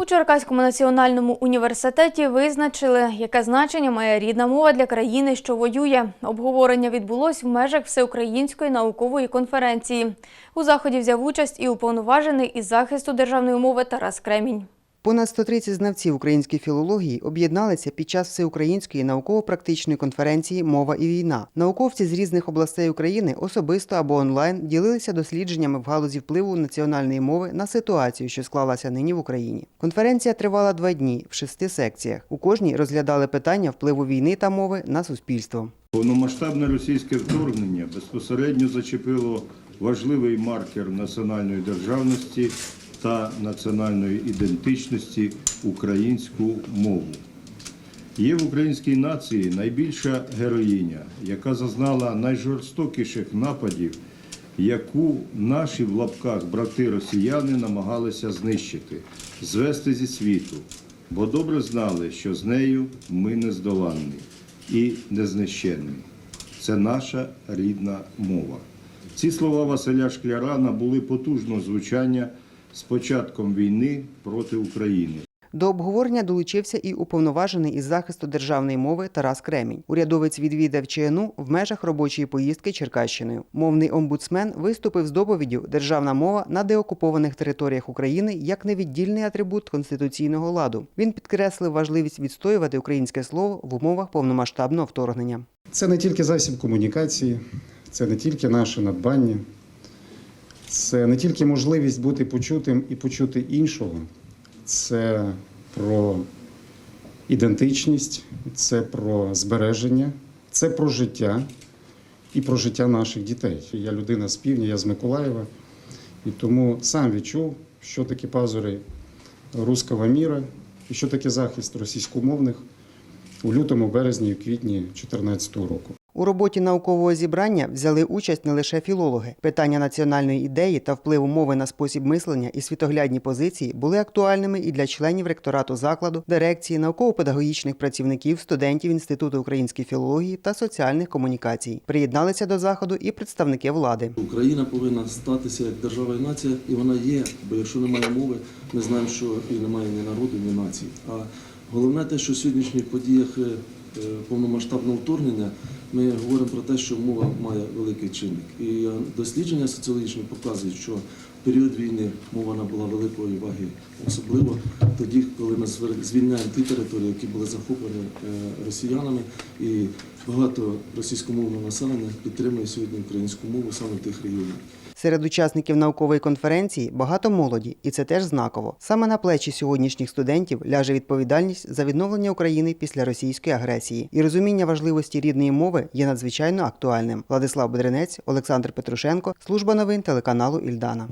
У Черкаському національному університеті визначили, яке значення має рідна мова для країни, що воює. Обговорення відбулось в межах всеукраїнської наукової конференції. У заході взяв участь і уповноважений із захисту державної мови Тарас Кремінь. Понад 130 знавців української філології об'єдналися під час всеукраїнської науково-практичної конференції Мова і війна. Науковці з різних областей України особисто або онлайн ділилися дослідженнями в галузі впливу національної мови на ситуацію, що склалася нині в Україні. Конференція тривала два дні в шести секціях. У кожній розглядали питання впливу війни та мови на суспільство. Повномасштабне російське вторгнення безпосередньо зачепило важливий маркер національної державності та національної ідентичності українську мову. Є в українській нації найбільша героїня, яка зазнала найжорстокіших нападів, яку наші в лапках брати росіяни намагалися знищити, звести зі світу, бо добре знали, що з нею ми нездоланні і незнищенні. Це наша рідна мова. Ці слова Василя Шкляра набули потужного звучання з початком війни проти України. До обговорення долучився і уповноважений із захисту державної мови Тарас Кремінь. Урядовець відвідав ЧНУ в межах робочої поїздки Черкащиною. Мовний омбудсмен виступив з доповіддю Державна мова на деокупованих територіях України як невіддільний атрибут конституційного ладу. Він підкреслив важливість відстоювати українське слово в умовах повномасштабного вторгнення. Це не тільки засіб комунікації, це не тільки наше надбання, це не тільки можливість бути почутим і почути іншого, це про ідентичність, це про збереження, це про життя і про життя наших дітей. Я людина з півдня, я з Миколаєва, і тому сам відчув, що таке пазури руського міра і що таке захист російськомовних у лютому, березні і квітні 2014 року. У роботі наукового зібрання взяли участь не лише філологи. Питання національної ідеї та впливу мови на спосіб мислення і світоглядні позиції були актуальними і для членів ректорату закладу, дирекції, науково-педагогічних працівників, студентів Інституту української філології та соціальних комунікацій. Приєдналися до заходу і представники влади. Україна повинна статися як держава і нація, і вона є. Бо якщо немає мови, ми знаємо, що і немає ні народу, ні нації. А головне те, що в сьогоднішніх подіях е, повномасштабного вторгнення ми говоримо про те, що мова має великий чинник. І е, дослідження соціологічні показують, що в період війни мова набула великої ваги, особливо тоді, коли ми звільняємо ті території, які були захоплені е, росіянами, і багато російськомовного населення підтримує сьогодні українську мову саме в тих регіонах. Серед учасників наукової конференції багато молоді, і це теж знаково. Саме на плечі сьогоднішніх студентів ляже відповідальність за відновлення України після російської агресії. І розуміння важливості рідної мови є надзвичайно актуальним. Владислав Бедренець, Олександр Петрушенко, служба новин телеканалу Ільдана.